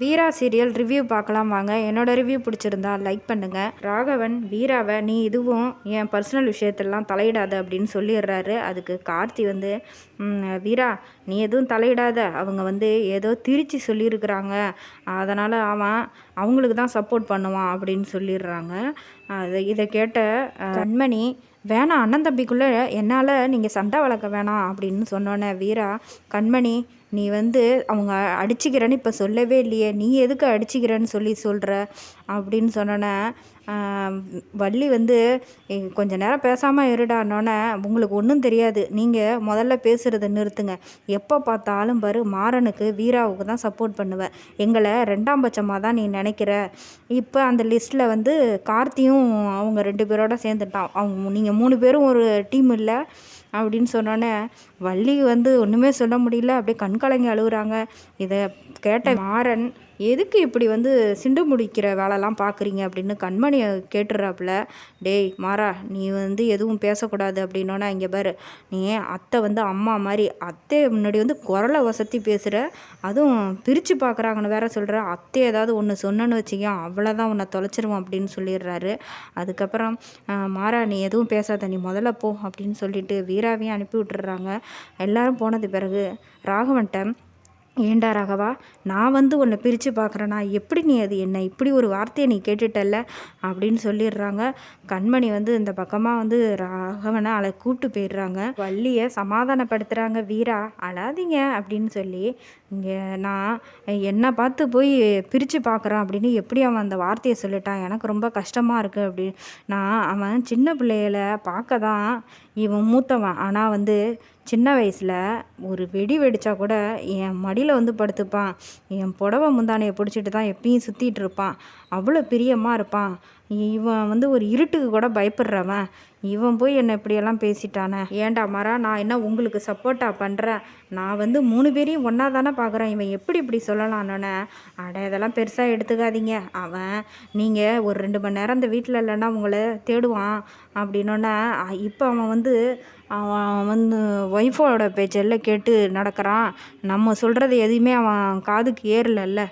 வீரா serial review பார்க்கலாம் வாங்க. என்னோட ரிவ்யூ பிடிச்சிருந்தா லைக் பண்ணுங்கள் ராகவன் வீராவை நீ இதுவும் என் பர்சனல் விஷயத்தெல்லாம் தலையிடாத அப்படின்னு சொல்லிடுறாரு. அதுக்கு கார்த்தி வந்து வீரா நீ எதுவும் தலையிடாத. அவங்க வந்து ஏதோ திரிச்சு சொல்லியிருக்கிறாங்க. அதனால் அவன் அவங்களுக்கு தான் சப்போர்ட் பண்ணுவான் அப்படின்னு சொல்லிடுறாங்க. அது இதை கேட்ட கண்மணி வேணாம் அண்ணன் தம்பிக்குள்ளே என்னால் நீங்கள் சண்டை வளர்க்க வேணாம் அப்படின்னு சொன்னோன்னே வீரா கண்மணி நீ வந்து அவங்க அடிச்சுக்கிறேன்னு இப்போ சொல்லவே இல்லையே நீ எதுக்கு அடிச்சுக்கிறேன்னு சொல்லி சொல்கிற அப்படின்னு சொன்னோன்னே வள்ளி வந்து கொஞ்ச நேரம் பேசாமல் இருடானோன்னே உங்களுக்கு ஒன்றும் தெரியாது. நீங்கள் முதல்ல பேசுகிறத நிறுத்துங்க. எப்போ பார்த்தாலும் பாரு மாறனுக்கு வீராவுக்கு தான் சப்போர்ட் பண்ணுவேன் எங்களை ரெண்டாம் பட்சமாக தான் நீ நினைக்கிற. இப்போ அந்த லிஸ்ட்டில் வந்து கார்த்தியும் அவங்க ரெண்டு பேரோட சேர்ந்துட்டான். அவங்க நீங்கள் மூணு பேரும் ஒரு டீம் இல்லை. அப்படின்னு சொன்னோன்னே வள்ளி வந்து ஒன்றுமே சொல்ல முடியல. அப்படியே கண் கலங்கி அழுகுறாங்க. இதை கேட்ட மாறன் எதுக்கு இப்படி வந்து சிண்டு முடிக்கிற வேலைலாம் பார்க்குறீங்க அப்படின்னு கண்மணியை கேட்டுறாப்புல டேய் மாறா நீ வந்து எதுவும் பேசக்கூடாது. அப்படின்னோன்னா இங்கே பாரு நீ அத்தை வந்து அம்மா மாதிரி அத்தை முன்னாடி வந்து குரலை வசத்தி பேசுகிற அதுவும் பிரித்து பார்க்குறாங்கன்னு வேற சொல்கிற அத்தை ஏதாவது ஒன்று சொன்னேன்னு வச்சுக்கோ அவ்வளோதான் உன்னை தொலைச்சிருவோம். அப்படின்னு சொல்லிடுறாரு. அதுக்கப்புறம் மாறா நீ எதுவும் பேசாத. நீ முதல்ல போ. அப்படின்னு சொல்லிட்டு வீராவையும் அனுப்பி விட்டுறாங்க எல்லாரும் போனது பிறகு ராகவன்ட்ட ஏண்டா ராகவா? நான் வந்து உன்னை பிரித்து பார்க்குறேன்னா எப்படி நீ அது என்ன இப்படி ஒரு வார்த்தையை நீ கேட்டுட்டல்ல? அப்படின்னு சொல்லிடுறாங்க. கண்மணி வந்து இந்த பக்கமாக வந்து ராகவனை அலை கூப்பிட்டு போயிடுறாங்க. வள்ளியை சமாதானப்படுத்துகிறாங்க வீரா அழாதீங்க அப்படின்னு சொல்லி இங்கே நான் என்னை பார்த்து போய் பிரித்து பார்க்குறான் அப்படின்னு எப்படி அவன் அந்த வார்த்தையை சொல்லிட்டான். எனக்கு ரொம்ப கஷ்டமாக இருக்குது அப்படி. நான் அவன் சின்ன பிள்ளைகளை பார்க்க தான் இவன் மூத்தவன். ஆனால் வந்து சின்ன வயசில் ஒரு வெடி வெடித்தா கூட என் மடியில் வந்து படுத்துப்பான். என் புடவை முந்தானையை பிடிச்சிட்டு தான் எப்பயும் சுற்றிட்டு இருப்பான். அவ்வளோ பிரியமாக இருப்பான். இவன் வந்து ஒரு இருட்டுக்கு கூட பயப்படுறவன். இவன் போய் என்னை இப்படியெல்லாம் பேசிட்டானே? ஏன்டா மரா நான் என்ன உங்களுக்கு சப்போர்ட்டாக பண்ணுறேன் நான் வந்து மூணு பேரையும் ஒன்றா தானே பார்க்குறேன். இவன் எப்படி இப்படி சொல்லலான்னு அட இதெல்லாம் பெருசாக எடுத்துக்காதீங்க. அவன் நீங்கள் ஒரு ரெண்டு மணி நேரம் இந்த வீட்டில் இல்லைன்னா உங்களை தேடுவான் அப்படின்னோடனே இப்போ அவன் வந்து அவன் வந்து ஒய்ஃபோட பேச்செல்லாம் கேட்டு நடக்கிறான். நம்ம சொல்கிறது எதையுமே அவன் காதுக்கு ஏறலல்ல.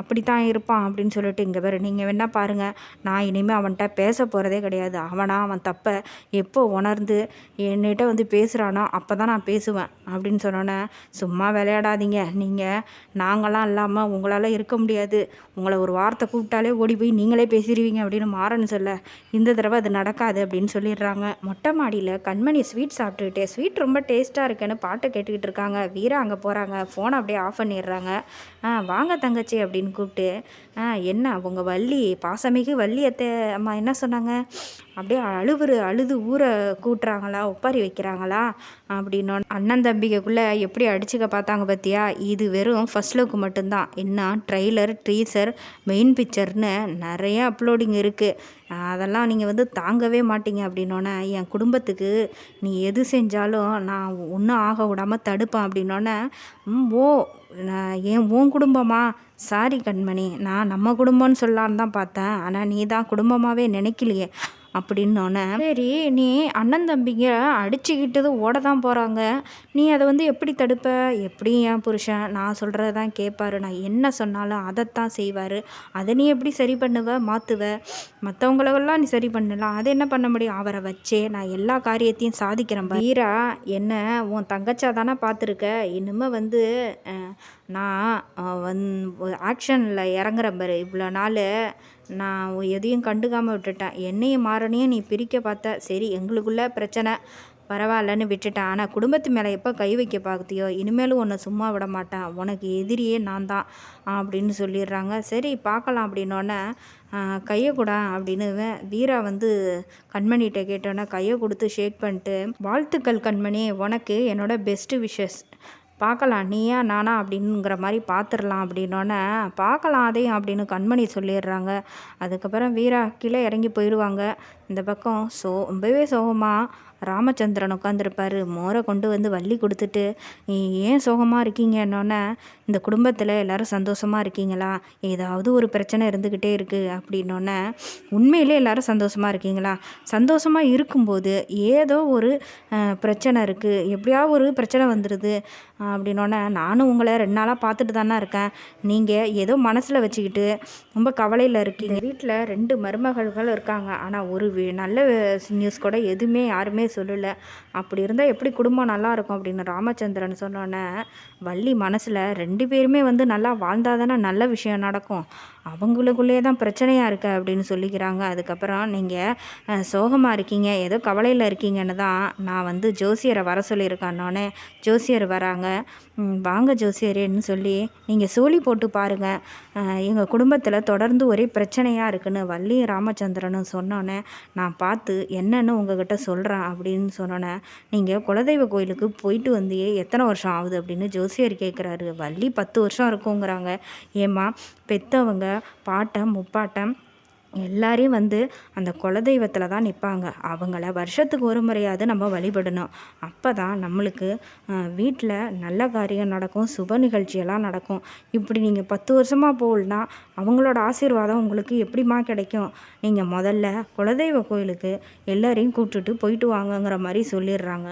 அப்படித்தான் இருப்பான் அப்படின்னு சொல்லிட்டு இங்கே வேறு நீங்கள் வேணால் பாருங்கள் நான் இனிமேல் அவன்கிட்ட பேச போகிறதே கிடையாது. அவனா அவன் தப்பை எப்போ உணர்ந்து என்கிட்ட வந்து பேசுகிறானோ அப்போ தான் நான் பேசுவேன் அப்படின்னு சொன்னோன்னே சும்மா விளையாடாதீங்க. நீங்கள் நாங்களாம் இல்லாமல் உங்களால் இருக்க முடியாது. உங்களை ஒரு வார்த்தை கூப்பிட்டாலே ஓடி போய் நீங்களே பேசிடுவீங்க அப்படின்னு மாறன்னு சொல்ல இந்த தடவை அது நடக்காது அப்படின்னு சொல்லிடுறாங்க. மொட்டை மாடியில் கண்மணி ஸ்வீட் சாப்பிட்டுக்கிட்டே ஸ்வீட் ரொம்ப டேஸ்ட்டாக இருக்குன்னு பாட்டை கேட்டுக்கிட்டு இருக்காங்க. வீரா அங்கே போகிறாங்க ஃபோனை அப்படியே ஆஃப் பண்ணிடுறாங்க. வாங்க தங்கச்சி அப்படின்னு கூப்பிட்டு ஆ என்ன உங்கள் வள்ளி பாசமிகு வள்ளி அத்தை அம்மா என்ன சொன்னாங்க? அப்படியே அழுவுறு அழுது ஊரை கூட்டுறாங்களா ஒப்பாரி வைக்கிறாங்களா அப்படின்னோன்னு அண்ணன் தம்பிகைக்குள்ளே எப்படி அடிச்சுக்க பார்த்தாங்க பார்த்தியா இது வெறும் ஃபஸ்ட் லுக் மட்டும்தான். என்ன ட்ரெய்லர் ட்ரீசர் மெயின் பிக்சர்னு நிறைய அப்லோடிங் இருக்குது அதெல்லாம் நீங்கள் வந்து தாங்கவே மாட்டீங்க அப்படின்னோடனே என் குடும்பத்துக்கு நீ எது செஞ்சாலும் நான் ஒன்றும் ஆக விடாமல் தடுப்பேன் அப்படின்னோடனே ஓ நான் ஏன் உன் குடும்பமா? சாரி கண்மணி நான் நம்ம குடும்பம்னு சொல்லலான்னு தான் பார்த்தேன். ஆனால் நீ தான் குடும்பமாகவே நினைக்கலையே. அப்படின்னோடனே சரி நீ அண்ணன் தம்பிங்க அடிச்சுக்கிட்டது ஓட தான் போகிறாங்க நீ அதை வந்து எப்படி தடுப்ப? எப்படி என் புருஷன்? நான் சொல்கிறத தான் கேட்பாரு நான் என்ன சொன்னாலும் அதைத்தான் செய்வார். அதை நீ எப்படி சரி பண்ணுவ? மாற்றுவ மற்றவங்களெல்லாம் நீ சரி பண்ணலாம். அதை என்ன பண்ண முடியும்? அவரை வச்சே நான் எல்லா காரியத்தையும் சாதிக்கிறேன் வீரா என்ன உன் தங்கச்சா தானே பார்த்துருக்க? இனிமே வந்து நான் வந் ஆக்ஷனில் இறங்குறேன் பாரு. இவ்வளோ நாள் நான் எதையும் கண்டுக்காமல் விட்டுட்டேன். என்னையும் மாறனையும் நீ பிரிக்க பார்த்த சரி எங்களுக்குள்ள பிரச்சனை. பரவாயில்லன்னு விட்டுட்டேன். ஆனால் குடும்பத்து மேலே எப்போ கை வைக்க பார்த்தியோ இனிமேலும் உன்னை சும்மா விட மாட்டேன். உனக்கு எதிரியே நான் தான் அப்படின்னு சொல்லிடுறாங்க. சரி பார்க்கலாம் அப்படின்னோடனே கையை கூட அப்படின்னு வீரா வந்து கண்மணிகிட்ட கேட்டோன்னே கையை கொடுத்து ஷேக் பண்ணிட்டு வாழ்த்துக்கள் கண்மணி. உனக்கு என்னோட பெஸ்ட்டு விஷஸ் பார்க்கலாம் நீயா நானா அப்படிங்கிற மாதிரி பார்த்துடலாம் அப்படின்னோடனே பார்க்கலாம் அதையும் அப்படின்னு கண்மணி சொல்லிடுறாங்க. அதுக்கப்புறம் வீரா கீழே இறங்கி போயிடுவாங்க. இந்த பக்கம் சோ ரொம்பவே சோகமாக ராமச்சந்திரன் உட்காந்துருப்பாரு மோரை கொண்டு வந்து வள்ளி கொடுத்துட்டு "நீ ஏன் சோகமாக இருக்கீங்கன்னொன்னே இந்த குடும்பத்தில் எல்லோரும் சந்தோஷமாக இருக்கீங்களா? ஏதாவது ஒரு பிரச்சனை இருந்துக்கிட்டே இருக்குது அப்படின்னோடனே உண்மையிலே எல்லாரும் சந்தோஷமாக இருக்கீங்களா? சந்தோஷமாக இருக்கும்போது ஏதோ ஒரு பிரச்சனை இருக்குது எப்படியாவது ஒரு பிரச்சனை வந்துடுது அப்படின்னோடனே நானும் உங்களை ரெண்டு நாளாக பார்த்துட்டு தானே இருக்கேன். நீங்கள் ஏதோ மனசில் வச்சுக்கிட்டு ரொம்ப கவலையில் இருக்கீங்க. வீட்டில் ரெண்டு மருமகள்கள் இருக்காங்க. ஆனால் ஒரு நல்ல நியூஸ் கூட எதுவுமே யாருமே சொல்லலை. அப்படி இருந்தால் எப்படி குடும்பம் நல்லா இருக்கும் அப்படின்னு ராமச்சந்திரன் சொன்னோன்னே வள்ளி மனசில் ரெண்டு பேருமே வந்து நல்லா வாழ்ந்தால் தானே நல்ல விஷயம் நடக்கும். அவங்களுக்குள்ளே தான் பிரச்சனையாக இருக்கு அப்படின்னு சொல்லிக்கிறாங்க. அதுக்கப்புறம் நீங்கள் சோகமாக இருக்கீங்க ஏதோ கவலையில் இருக்கீங்கன்னு தான் நான் வந்து ஜோசியரை வர சொல்லியிருக்கானோன்னே ஜோசியர் வராங்க. வாங்க ஜோசியரேன்னு சொல்லி நீங்கள் சோழி போட்டு பாருங்கள் எங்கள் குடும்பத்தில் தொடர்ந்து ஒரே பிரச்சனையாக இருக்குன்னு வள்ளி ராமச்சந்திரனும் சொன்னோன்னே நான் பார்த்து என்னன்னு உங்ககிட்ட சொல்கிறேன் அப்படின்னு சொன்னோன்னே நீங்கள் குலதெய்வ கோயிலுக்கு போயிட்டு வந்தியே எத்தனை வருஷம் ஆகுது அப்படின்னு ஜோசியர் கேட்குறாரு வள்ளி பத்து வருஷம் இருக்குங்கிறாங்க. ஏம்மா பெத்தவங்க பாட்டம் முப்பாட்டம் எல்லாரையும் வந்து அந்த குலதெய்வத்தில் தான் நிற்பாங்க அவங்கள வருஷத்துக்கு ஒரு முறையாவது நம்ம வழிபடணும். அப்போ தான் நம்மளுக்கு வீட்டில் நல்ல காரியம் நடக்கும் சுப நிகழ்ச்சியெல்லாம் நடக்கும். இப்படி நீங்கள் பத்து வருஷமாக போகலனா அவங்களோட ஆசீர்வாதம் உங்களுக்கு எப்படிம்மா கிடைக்கும்? நீங்கள் முதல்ல குலதெய்வ கோயிலுக்கு எல்லாரையும் கூப்பிட்டுட்டு போயிட்டு வாங்கங்கிற மாதிரி சொல்லிடுறாங்க.